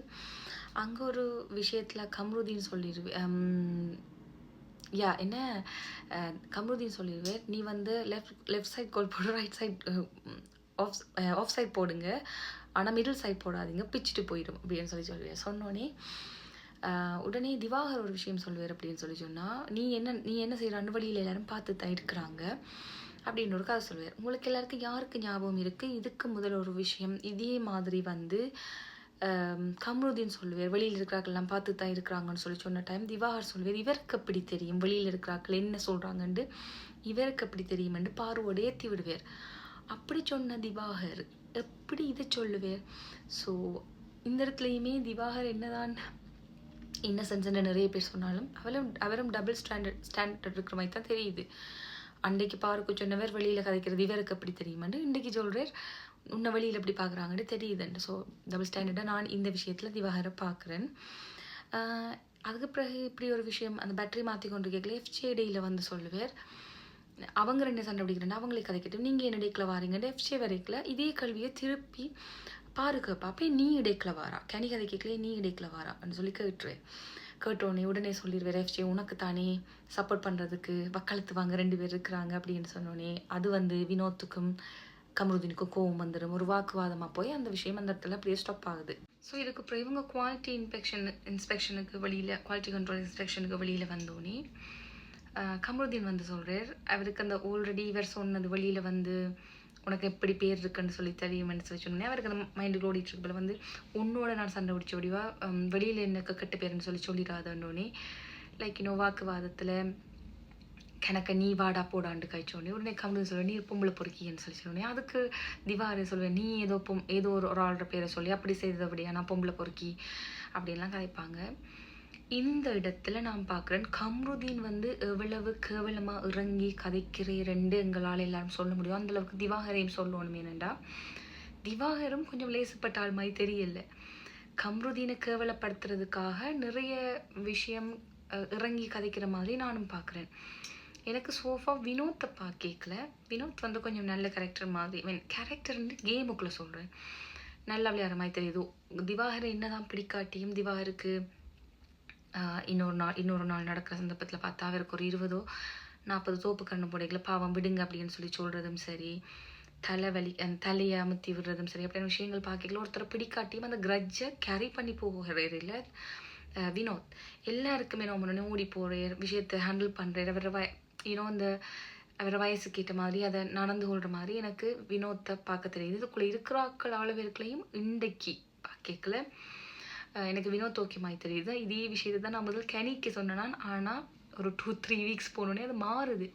அங்கே ஒரு விஷயத்தில் கம்ருதீன் சொல்லிடு யா என்ன கமருதீன் சொல்லிடுவேன் நீ வந்து லெஃப்ட் லெஃப்ட் சைட் கோல் போடு right side off off side போடுங்க. ஆனால் மிடில் சைட் போடாதீங்க. பிச்சுட்டு போயிடும் அப்படின்னு சொல்லி சொல்லுவேன் சொன்னோன்னே உடனே திவாகர் ஒரு விஷயம் சொல்லுவார் அப்படின்னு சொல்லி சொன்னால் நீ என்ன நீ என்ன செய்கிறான்னு வழியில் எல்லாரும் பார்த்து தான் இருக்கிறாங்க. அப்படின்னு ஒரு கதை சொல்லுவார். உங்களுக்கு எல்லாருக்கும் யாருக்கு ஞாபகம் இருக்குது இதுக்கு முதல் ஒரு விஷயம் இதே மாதிரி வந்து கம்ருதீன் சொல்லுவார் வெளியில் இருக்கிறாக்கெல்லாம் பார்த்து தான் இருக்கிறாங்கன்னு சொல்லி சொன்ன டைம் திவாகர் சொல்லுவார் இவருக்கு அப்படி தெரியும் வெளியில் இருக்கிறாக்கள் என்ன சொல்கிறாங்கன்ட்டு இவருக்கு எப்படி தெரியுமென்று பார்வோடு ஏற்றி விடுவார். அப்படி சொன்ன திவாகர் எப்படி இதை சொல்லுவார்? ஸோ இந்த இடத்துலையுமே திவாகர் என்னதான் இன்னசென்ஸ்ன்னு நிறைய பேர் சொன்னாலும் அவளும் அவரும் டபுள் ஸ்டாண்டர்ட் ஸ்டாண்டர்ட் இருக்கிற மாதிரி தான் தெரியுது. அன்றைக்கு பாருக்கு சொன்னவர் வெளியில் கதைக்கிறது இவருக்கு அப்படி தெரியுமான்னு இன்றைக்கு சொல்கிறார் உன்னை வெளியில் எப்படி பார்க்குறாங்கன்னு தெரியுதுன்னு ஸோ டபுள் ஸ்டாண்டர்டாக நான் இந்த விஷயத்தில் திவாகரை பார்க்குறேன். அதுக்கு பிறகு இப்படி ஒரு விஷயம் அந்த பேட்டரி மாற்றி கொண்டு கேட்கல எஃப்ஜேடியில் வந்து சொல்லுவார். அவங்க ரெண்டு சண்டை பிடிக்கிறேன் அவங்களே கதைக்கிட்டு நீங்கள் என்ன இடைக்கில் வாரீங்கன்னு எஃப்ஜே வரைக்கில் இதே கல்வியை திருப்பி பாருக்கப்பா அப்படியே நீ இடைக்கில் வாரா? கனி கதை கேட்கலே நீ இடைக்கில் வாரா? அப்படின்னு சொல்லி கேட்டுருவேன் கேட்டோடனே உடனே சொல்லிடுவேன் எஃப்ஜே உனக்கு தானே சப்போர்ட் பண்ணுறதுக்கு வக்காலத்து வாங்க ரெண்டு பேர் இருக்கிறாங்க அப்படின்னு சொன்னோடனே அது வந்து வினோத்துக்கும் கமருதீனுக்கும் கோவம் வந்துடும் ஒரு வாக்குவாதமாக போய் அந்த விஷயம் அந்த இடத்துல அப்படியே ஸ்டாப் ஆகுது. ஸோ இதுக்கு அப்புறம் இவங்க குவாலிட்டி இன்ஸ்பெக்ஷன் இன்ஸ்பெக்ஷனுக்கு வெளியில் குவாலிட்டி கண்ட்ரோல் இன்ஸ்பெக்ஷனுக்கு வெளியில் வந்தோடனே கமருதீன் வந்து சொல்கிறார் அவருக்கு அந்த ஆல்ரெடி இவர் சொன்னது வெளியில் வந்து உனக்கு எப்படி பேர் இருக்குன்னு சொல்லி தெரியுமென்னு சொல்லி சொன்னேன் அவருக்கு அந்த மைண்டுக்கு ஓடிட்டு இருக்கப்பல வந்து உன்னோட நான் சண்டை பிடிச்ச ஓடிவா? வெளியில் எனக்கு கெட்ட பேருன்னு சொல்லி சொல்லிடாதன்னொடனே லைக் இன்னும் வாக்குவாதத்தில் கணக்க நீ வாடா போடாண்டு காய்ச்சோடனே உடனே கமருதீன் சொல்லுவேன் நீ பொம்பளை பொறுக்கின்னு சொல்லி சொல்லுவேன். அதுக்கு திவாரி சொல்லுவேன் நீ ஏதோ பொம் ஏதோ ஒரு ஒரு ஆள்ற பேரை சொல்லி அப்படி செய்தது அப்படியா? நான் பொம்பளை பொறுக்கி. அப்படின்லாம் கதைப்பாங்க. இந்த இடத்துல நான் பார்க்குறேன் கம்ருதீன் வந்து எவ்வளவு கேவலமாக இறங்கி கதைக்கிறேன்னு எங்களால் எல்லாரும் சொல்ல முடியும். அந்தளவுக்கு திவாகரையும் சொல்லணும் ஏனண்டா திவாகரும் கொஞ்சம் லேசுப்பட்ட ஆள் மாதிரி தெரியல. கம்ருதீனை கேவலப்படுத்துறதுக்காக நிறைய விஷயம் இறங்கி கதைக்கிற மாதிரி நானும் பார்க்குறேன் எனக்கு சோஃபா வினோத்தை பா கேட்கல வினோத் வந்து கொஞ்சம் நல்ல கேரக்டர் மாதிரி மீன் கேரக்டர்னு கேமுக்குள்ளே சொல்கிறேன் நல்லா விளையாடுற மாதிரி தெரியுது. என்ன என்னதான் பிடிக்காட்டியும் திவாகருக்கு இன்னொரு நாள் இன்னொரு நாள் நடக்கிற சந்தர்ப்பத்தில் பார்த்தா அவருக்கு ஒரு இருபதோ நாற்பது தோப்பு கண்ணு போடைகளை பாவம் விடுங்க அப்படின்னு சொல்லி சொல்கிறதும் சரி. தலைவலி அந்த தலையை அமுத்தி விடுறதும் சரி. அப்படியான விஷயங்கள் பார்க்கல ஒருத்தரை பிடிக்காட்டியும் அந்த கிரட்ஜை கேரி பண்ணி போகிற இல்லை. வினோத். எல்லாருக்குமே நம்ம முன்னே ஓடி போகிற விஷயத்தை ஹேண்டில் பண்ணுற அவர யூனோ இந்த அவர வயசு கேட்ட மாதிரி அதை நடந்து கொள்கிற மாதிரி எனக்கு வினோத்தை பார்க்க தெரியுது. இதுக்குள்ளே இருக்கிறாக்கள் அவ்வளோ பேருக்குள்ளேயும் இன்றைக்கு பார்க்கல எனக்கு வினோத் ஓகேமாய் தெரியுது. இதே விஷயத்தை தான் நான் முதல் கனிக்கு சொன்னேன் ஆனால் ஒரு டூ த்ரீ வீக்ஸ் போனோடனே அது மாறுது.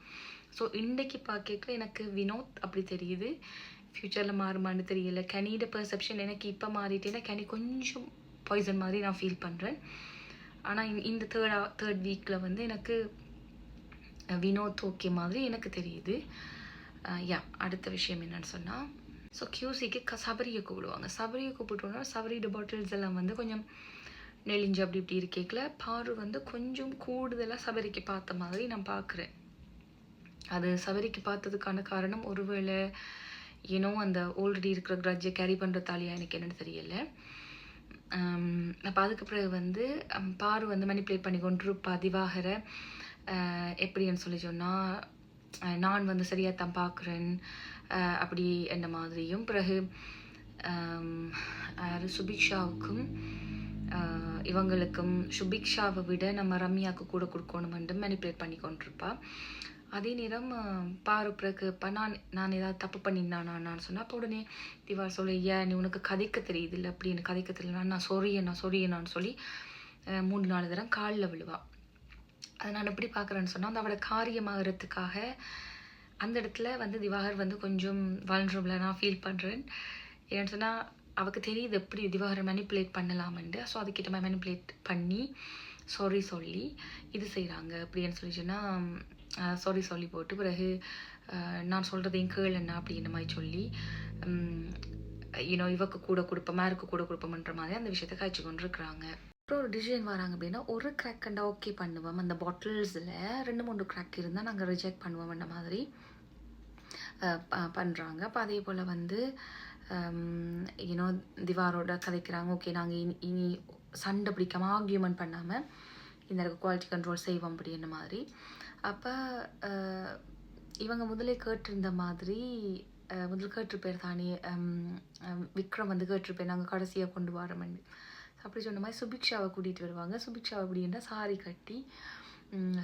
ஸோ இன்றைக்கு பார்க்கல எனக்கு வினோத் அப்படி தெரியுது. ஃப்யூச்சரில் மாறுமான்னு தெரியல. கனியோட பெர்செப்ஷன் எனக்கு இப்போ மாறிட்டேன்னா கனி கொஞ்சம் பாய்சன் மாதிரி நான் ஃபீல் பண்ணுறேன் ஆனால் இந்த தேர்டா தேர்ட் வீக்கில் வந்து எனக்கு வினோத் ஓகே மாதிரி எனக்கு தெரியுது. யா அடுத்த விஷயம் என்னன்னு சொன்னால் ஸோ கியூசிக்கு க சபரியை கூப்பிடுவாங்க. சபரியை கூப்பிட்டோன்னா சபரியோட பாட்டில்ஸ் எல்லாம் வந்து கொஞ்சம் நெளிஞ்சு அப்படி இப்படி இருக்கேக்கில் பாரு வந்து கொஞ்சம் கூடுதலாக சபரிக்கு பார்த்த மாதிரி நான் பார்க்குறேன். அது சபரிக்கு பார்த்ததுக்கான காரணம் ஒருவேளை ஏனோ அந்த ஆல்ரெடி இருக்கிற கிரட்ஜை கேரி பண்ணுறதாலியா எனக்கு என்னன்னு தெரியலை. அப்போ அதுக்கு பிறகு வந்து பாரு வந்து மணிப்புலேட் பண்ணி கொண்டிருப்பா திவாகரை. எப்படின்னு சொல்லி சொன்னால் நான் வந்து சரியாக தான் பார்க்குறேன் அப்படி என்ன மாதிரியும். பிறகு சுபிக்ஷாவுக்கும் இவங்களுக்கும் சுபிக்ஷாவை விட நம்ம ரம்யாவுக்கு கூட கொடுக்கணுமென்று மெனிப்புலேட் பண்ணி கொண்டிருப்பா. அதே நேரம் பாரு பிறகு இப்போ நான் நான் ஏதாவது தப்பு பண்ணியிருந்தானா நான் சொன்னேன் அப்போ உடனே திவார் சொல்ல ஏன் நீ உனக்கு கதைக்க தெரியுது இல்லை அப்படி எனக்கு கதைக்க தெரியல நான் சொரிய நான் சொல்லி மூணு நாலு தரம் காலில் விழுவாள் அதை நான் எப்படி பார்க்குறேன்னு சொன்னால் அந்த அதோட காரியமாகிறதுக்காக அந்த இடத்துல வந்து திவாகர் வந்து கொஞ்சம் வளர்ந்துரும்ல நான் ஃபீல் பண்ணுறேன் ஏன்னு சொன்னால் அவளுக்கு தெரியுது எப்படி திவாகர் மெனிப்புலேட் பண்ணலாம்ண்டு ஸோ அதுக்கிட்ட மெனிப்புலேட் பண்ணி சாரி சொல்லி இது செய்கிறாங்க அப்படின்னு சொல்லி சொன்னால் சாரி சொல்லி போட்டு பிறகு நான் சொல்கிறதையும் கேள் என்ன அப்படின்ற மாதிரி சொல்லி யூனோ இவக்கு கூட கொடுப்போமா இருக்கு கூட கொடுப்போம்ன்ற மாதிரி அந்த விஷயத்தை காய்ச்சி கொண்டு இருக்கிறாங்க அப்புறம் ஒரு டிசிஷன் வராங்க அப்படின்னா ஒரு கிராக் கண்டா ஓகே பண்ணுவோம் அந்த பாட்டில்ஸில் ரெண்டு மூணு கிராக் இருந்தால் நாங்கள் ரிஜெக்ட் பண்ணுவோம் அந்த மாதிரி பண்ணுறாங்க அப்போ அதே போல் வந்து யூனோ திவாரோட கதைக்கிறாங்க ஓகே நாங்கள் இனி இனி சண்டை பிடிக்காம ஆர்கியூமெண்ட் பண்ணாமல் இந்த குவாலிட்டி கண்ட்ரோல் செய்வோம் அப்படின்ற மாதிரி. அப்போ இவங்க முதலே கேட்டிருந்த மாதிரி முதல் கேட்டிருப்பேர் தானே விக்ரம் வந்து கேட்டிருப்பேன் நாங்கள் கடைசியாக கொண்டு வரோம்னு அப்படி சொன்ன மாதிரி சுபிக்ஷாவை கூட்டிகிட்டு வருவாங்க. சுபிக்ஷாவை அப்படின்னா சாரி கட்டி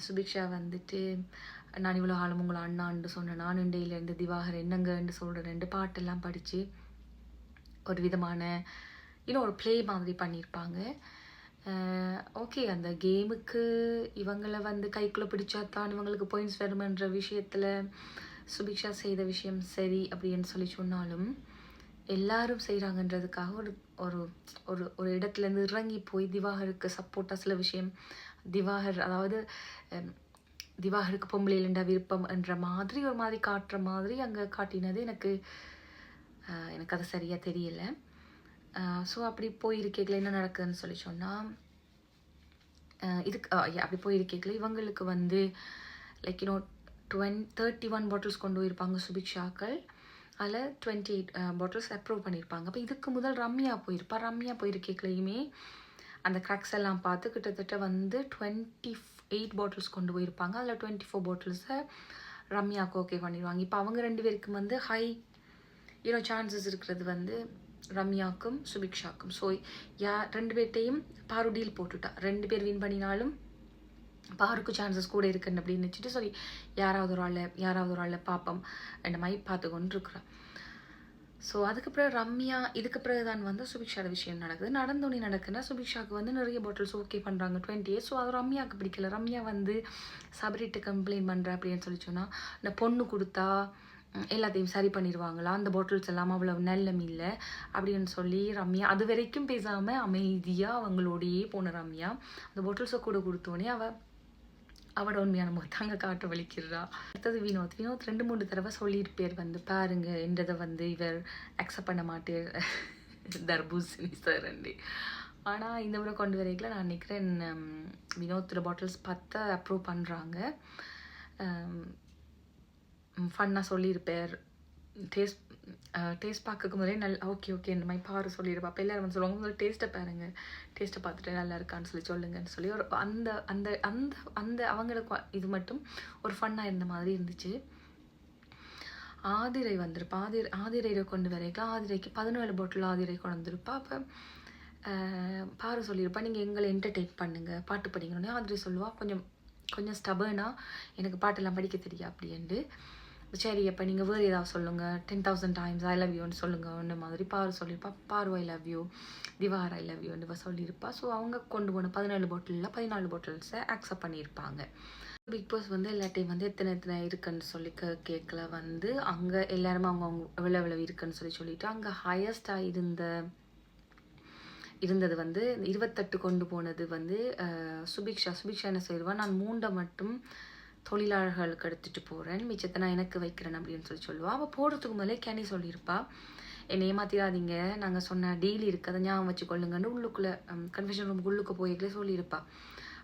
சுபிக்ஷா வந்துட்டு நான் இவ்வளோ ஆளும் உங்களை அண்ணான்னு சொன்னேன்? நான் இண்டையிலேருந்து திவாகர் என்னங்கன்னு சொல்கிறேன் ரெண்டு பாட்டெல்லாம் படித்து ஒரு விதமான இன்னும் ஒரு ப்ளே மாதிரி பண்ணியிருப்பாங்க. ஓகே அந்த கேமுக்கு இவங்களை வந்து கைக்குள்ளே பிடிச்சா தான் இவங்களுக்கு பாயிண்ட்ஸ் வருமென்ற விஷயத்தில் சுபிக்ஷா செய்த விஷயம் சரி அப்படின்னு சொல்லி சொன்னாலும் எல்லாரும் செய்கிறாங்கன்றதுக்காக ஒரு ஒரு ஒரு ஒரு இடத்துலேருந்து இறங்கி போய் திவாகருக்கு சப்போர்ட்டாக சில விஷயம். திவாகர் அதாவது திவாகருக்கு திவாகருக்கு இல்லைண்டா விருப்பம் என்ற மாதிரி ஒரு மாதிரி காட்டுற மாதிரி அங்கே காட்டினது. எனக்கு எனக்கு அது சரியாக தெரியல. ஸோ அப்படி போயிருக்கேக்கில் என்ன நடக்குதுன்னு சொல்லி சொன்னால் இதுக்கு அப்படி போயிருக்கேக்கில். இவங்களுக்கு வந்து like you know twenty thirty one bottles கொண்டு போயிருப்பாங்க சுபிக்ஷாக்கள். அதில் twenty eight bottles uh, approve பண்ணியிருப்பாங்க அப்போ இதுக்கு முதல் ரம்யா போயிருப்பா. ரம்யா போயிருக்கேக்களையுமே அந்த கிராக்ஸ் எல்லாம் பார்த்து கிட்டத்தட்ட வந்து டுவெண்ட்டி எயிட் பாட்டில்ஸ் கொண்டு போயிருப்பாங்க. அதில் டுவெண்ட்டி ஃபோர் பாட்டில்ஸை ரம்யாவுக்கு ஓகே பண்ணிடுவாங்க. இப்போ அவங்க ரெண்டு பேருக்கும் வந்து ஹை யூனோ சான்சஸ் இருக்கிறது வந்து ரம்யாவுக்கும் சுபிக்ஷாக்கும் ஸோ யா ரெண்டு பேர்ட்டையும் பாரு டீல் போட்டுட்டா. ரெண்டு பேர் வின் பண்ணினாலும் பாருக்கு சான்சஸ் கூட இருக்குன்னு அப்படின்னு நினச்சிட்டு சரி யாராவது ஒரு ஆளை யாராவது ஒரு ஆளை பார்ப்போம். அந்த மாதிரி பார்த்து கொண்டு இருக்கிறான் ஸோ அதுக்கப்புறம் ரம்யா இதுக்கு பிறகு தான் வந்து சுபிக்ஷாட விஷயம் நடக்குது. நடந்தோடனே நடக்குன்னா சுபிக்ஷாவுக்கு வந்து நிறைய பாட்டில்ஸ் ஓகே பண்ணுறாங்க டுவெண்ட்டி ஸோ அது ரம்யாவுக்கு பிடிக்கல. ரம்யா வந்து சபரிட்டு கம்ப்ளைண்ட் பண்ணுறேன் அப்படின்னு சொல்லி சொன்னால் இந்த பொண்ணு கொடுத்தா எல்லாத்தையும் சரி பண்ணிடுவாங்களா? அந்த பாட்டில்ஸ் எல்லாம் அவ்வளோ நல்லம் இல்லை. அப்படின்னு சொல்லி ரம்யா அது வரைக்கும் பேசாமல் அமைதியாக அவங்களோடையே போன ரம்யா அந்த பாட்டில்ஸை கூட கொடுத்தோடனே அவள் அவட உண்மையான முகத்தாங்க காட்ட வலிக்கிறா அடுத்தது வினோத். வினோத் ரெண்டு மூணு தடவை சொல்லியிருப்பேர் வந்து பாருங்க என்றதை வந்து இவர் அக்செப்ட் பண்ண மாட்டேர் தர்பூசணி சார் அண்டி ஆனால் இந்த முறை கொண்டு வரைக்கல. நான் நினைக்கிறேன் வினோத்தோட பாட்டில்ஸ் பார்த்தா அப்ரூவ் பண்ணுறாங்க ஃபன்னாக சொல்லியிருப்பார். டேஸ்ட் டேஸ்ட் பார்க்கறதுக்கு முதலே நல்ல ஓகே ஓகே இந்த மாதிரி பாரு சொல்லியிருப்பா அப்போ எல்லாரும் வந்து சொல்லுவாங்க முதல்ல டேஸ்ட்டை பாருங்க. டேஸ்ட்டை பார்த்துட்டு நல்லா இருக்கான்னு சொல்லி சொல்லுங்கன்னு சொல்லி ஒரு அந்த அந்த அந்த அந்த அவங்களோட இது மட்டும் ஒரு ஃபன்னாக இருந்த மாதிரி இருந்துச்சு. ஆதிரை வந்திருப்பா. ஆதிரை ஆதிரையை கொண்டு வரைக்கலாம் ஆதிரைக்கு பதினேழு பாட்டில் ஆதிரை கொண்டு வந்திருப்பா. அப்போ பாரு சொல்லியிருப்பா நீங்கள் எங்களை என்டர்டெயின் பண்ணுங்க. பாட்டு படிக்கணும்னே ஆதிரை சொல்லுவா. கொஞ்சம் கொஞ்சம் ஸ்டபர்னாக எனக்கு பாட்டெல்லாம் படிக்க தெரியா அப்படின்ட்டு. சரி அப்போ நீங்கள் வேறு ஏதாவது சொல்லுங்கள் ten thousand times I love யூன்னு சொல்லுங்கள் ஒன்று மாதிரி பாரு சொல்லியிருப்பா பாரு I love you Diwar I love யூன்னு சொல்லியிருப்பா ஸோ அவங்க கொண்டு போன பதினேழு பாட்டிலில் பதினாலு பாட்டில்ஸை அக்செப்ட் பண்ணியிருப்பாங்க. பிக் பாஸ் வந்து எல்லாத்தையும் வந்து எத்தனை எத்தனை இருக்குன்னு சொல்லி கேட்கல வந்து அங்கே எல்லாருமே அவங்க அவங்க எவ்வளோ எவ்வளோ இருக்குன்னு சொல்லி சொல்லிட்டு அங்கே ஹையஸ்ட்டாக இருந்த இருந்தது வந்து இருபத்தெட்டு கொண்டு போனது வந்து சுபிக்ஷா. சுபிக்ஷா என்ன சொல்லிடுவா நான் மூண்டை மட்டும் தொழிலாளர்களுக்கு எடுத்துகிட்டு போகிறேன் மிச்சத்தை நான் எனக்கு வைக்கிறேன் அப்படின்னு சொல்லி சொல்லுவாள் அவள் போடுறதுக்கு முதலே கேனி சொல்லியிருப்பா. என்னை ஏமாத்திடாதீங்க நாங்கள் சொன்ன டெய்லி இருக்குது அதை ஞாபகம் வச்சுக்கொள்ளுங்கன்னு உள்ளுக்குள்ளே கன்ஃபெஷன் ரூம் உள்ளுக்கு போய்க்கலே சொல்லியிருப்பா.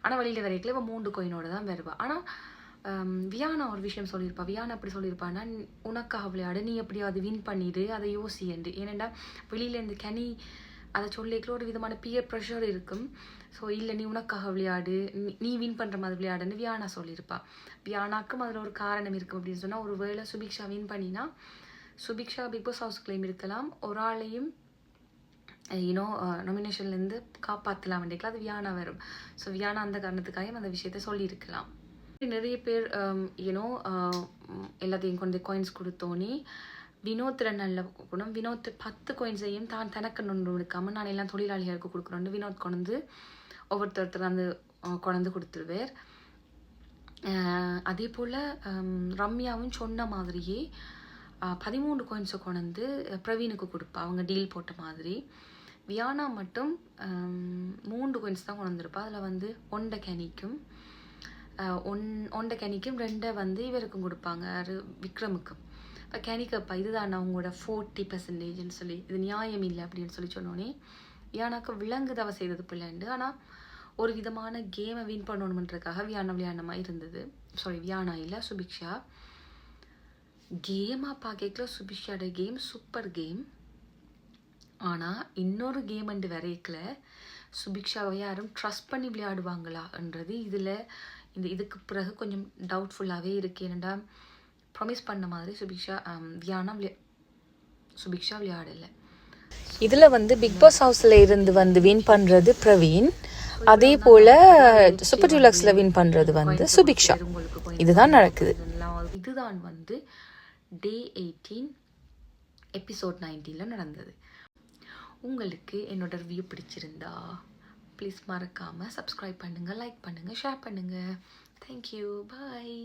ஆனால் வெளியில் வரைக்கல இவள் மூன்று கோயினோட தான் வருவா. ஆனால் வியானா ஒரு விஷயம் சொல்லியிருப்பா. வியானா எப்படி சொல்லியிருப்பான்னா உனக்காக விளையாடு. நீ எப்படியாவது வின் பண்ணிடு அதை யோசி என்று. ஏனெண்டா வெளியிலேருந்து கனி அதை சொல்லிக்கல ஒரு விதமான பியர் ப்ரெஷர் இருக்கும். ஸோ இல்லை நீ உனக்காக விளையாடு. நீ- வின் பண்ணுற மாதிரி விளையாடுன்னு வியானா சொல்லியிருப்பா. வியானாக்கும் அதில் ஒரு காரணம் இருக்கும் அப்படின்னு சொன்னால் ஒரு வேளை சுபிக்ஷா வின் பண்ணினா Subiksha Bigg Boss house claim இருக்கலாம் ஒரு ஆளையும் யூனோ நாமினேஷன்லேருந்து காப்பாற்றலாம் வேண்டிக்கலாம் அது வியானா வரும். ஸோ வியானா அந்த காரணத்துக்காக அந்த விஷயத்த சொல்லியிருக்கலாம். நிறைய பேர் யூனோ எல்லாத்தையும் கொண்டு காயின்ஸ் கொடுத்தோன்னே வினோத்தில் நல்ல குணம் வினோத் பத்து காயின்ஸையும் தான் தனக்கு நொண்டு எடுக்காம நான் எல்லாம் தொழிலாளிகளுக்கு கொடுக்குறோன்னு வினோத் கொண்டு ஒவ்வொருத்தர் அந்த அஹ், கொண்டு கொடுத்துருவார் அதே போல் ரம்யாவும் சொன்ன மாதிரியே பதிமூணு காயின்ஸை கொண்டு பிரவீனுக்கு கொடுப்பா. அவங்க டீல் போட்ட மாதிரி. வியானா மட்டும் மூன்று கோயின்ஸ் தான் கொண்டு வந்திருப்பா அதில் வந்து ஒண்டை கேனிக்கும். ஒன் ஒண்டை கேனிக்கும் ரெண்டை வந்து இவருக்கும் கொடுப்பாங்க விக்ரமுக்கும். இப்போ கேனிக்கப்பா இதுதான் அவங்களோட ஃபோர்ட்டி பர்சன்டேஜ்னு சொல்லி இது நியாயம் இல்லை அப்படின்னு சொல்லி சொன்னோன்னே வியானாக்கு விலங்கு தவ செய்தது பிள்ளைண்டு. ஆனால் ஒரு விதமான கேமை வின் பண்ணணுமன்றக்காக வியானா விளையாடமாக இருந்தது. சாரி வியானா இல்லை சுபிக்ஷா. கேமாக பார்க்கல சுபிக்ஷாட கேம் சூப்பர் கேம் ஆனால் இன்னொரு கேம் அண்டு வரைக்கல சுபிக்ஷாவை யாரும் ட்ரஸ்ட் பண்ணி விளையாடுவாங்களான்றது இதில் இந்த இதுக்கு பிறகு கொஞ்சம் டவுட்ஃபுல்லாகவே இருக்குது ஏன்னா ப்ரொமிஸ் பண்ண மாதிரி சுபிக்ஷா வியானம் வியானா விளையா சுபிக்ஷா விளையாடலை. இதில் வந்து பிக் பாஸ் ஹவுஸில் இருந்து வந்து வின் பண்ணுறது பிரவீன். அதே போல் சூப்பர் டூலக்ஸில் வின் பண்ணுறது வந்து சுபிக்ஷா. இதுதான் நடக்குது. இதுதான் வந்து டே எயிட்டீன் எபிசோட் நைன்டீனில் நடந்தது. உங்களுக்கு என்னோட ரிவ்யூ பிடிச்சிருந்தா ப்ளீஸ் மறக்காமல் சப்ஸ்கிரைப் பண்ணுங்கள் லைக் பண்ணுங்கள் ஷேர் பண்ணுங்கள் தேங்க்யூ பாய்